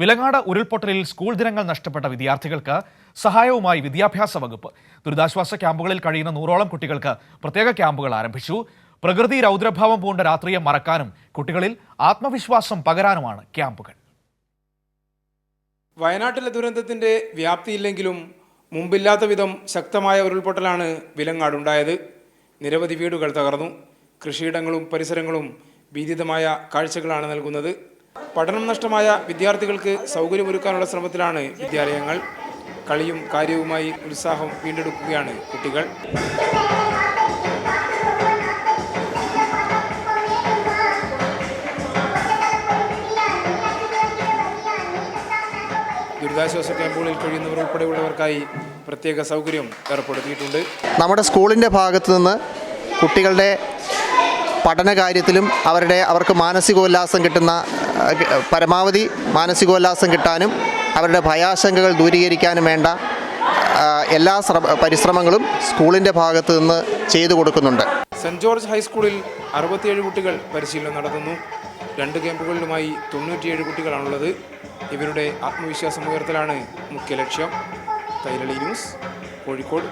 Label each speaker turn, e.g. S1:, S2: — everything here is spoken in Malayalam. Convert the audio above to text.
S1: വിലങ്ങാട് ഉരുൾപൊട്ടലിൽ സ്കൂൾ ദിനങ്ങൾ നഷ്ടപ്പെട്ട വിദ്യാർത്ഥികൾക്ക് സഹായവുമായി വിദ്യാഭ്യാസ വകുപ്പ്. ദുരിതാശ്വാസ ക്യാമ്പുകളിൽ കഴിയുന്ന നൂറോളം കുട്ടികൾക്ക് പ്രത്യേക ക്യാമ്പുകൾ ആരംഭിച്ചു. പ്രകൃതി രൗദ്രഭാവം പൂണ്ട രാത്രിയെ മറക്കാനും കുട്ടികളിൽ ആത്മവിശ്വാസം പകരാനുമാണ് ക്യാമ്പുകൾ.
S2: വയനാട്ടിലെ ദുരന്തത്തിന്റെ വ്യാപ്തിയില്ലെങ്കിലും മുമ്പില്ലാത്ത വിധം ശക്തമായ ഉരുൾപൊട്ടലാണ് വിലങ്ങാടുണ്ടായത്. നിരവധി വീടുകൾ തകർന്നു. കൃഷിയിടങ്ങളും പരിസരങ്ങളും ഭീതിതമായ കാഴ്ചകളാണ് നൽകുന്നത്. പഠനം നഷ്ടമായ വിദ്യാർത്ഥികൾക്ക് സൗകര്യമൊരുക്കാനുള്ള ശ്രമത്തിലാണ് വിദ്യാലയങ്ങൾ. കളിയും കാര്യവുമായി ഉത്സാഹം വീണ്ടെടുക്കുകയാണ് കുട്ടികൾ. ദുരിതാശ്വാസ ക്യാമ്പുകളിൽ കഴിയുന്നവർ ഉൾപ്പെടെയുള്ളവർക്കായി പ്രത്യേക സൗകര്യം ഏർപ്പെടുത്തിയിട്ടുണ്ട്.
S3: നമ്മുടെ സ്കൂളിന്റെ ഭാഗത്ത് നിന്ന് കുട്ടികളുടെ പഠന കാര്യത്തിലും അവരുടെ അവർക്ക് മാനസികോല്ലാസം കിട്ടുന്ന പരമാവധി മാനസികോല്ലാസം കിട്ടാനും അവരുടെ ഭയാശങ്കകൾ ദൂരീകരിക്കാനും വേണ്ട എല്ലാ ശ്രമ പരിശ്രമങ്ങളും സ്കൂളിന്റെ ഭാഗത്തു നിന്ന് ചെയ്തു കൊടുക്കുന്നുണ്ട്.
S2: സെന്റ് ജോർജ് ഹൈസ്കൂളിൽ അറുപത്തിയേഴ് കുട്ടികൾ പരിശീലനം നടത്തുന്നു. രണ്ട് ക്യാമ്പുകളിലുമായി തൊണ്ണൂറ്റിയേഴ് കുട്ടികളാണുള്ളത്. ഇവരുടെ ആത്മവിശ്വാസം ഉയർത്തലാണ് മുഖ്യ ലക്ഷ്യം. തൈരളി ന്യൂസ് കോഴിക്കോട്.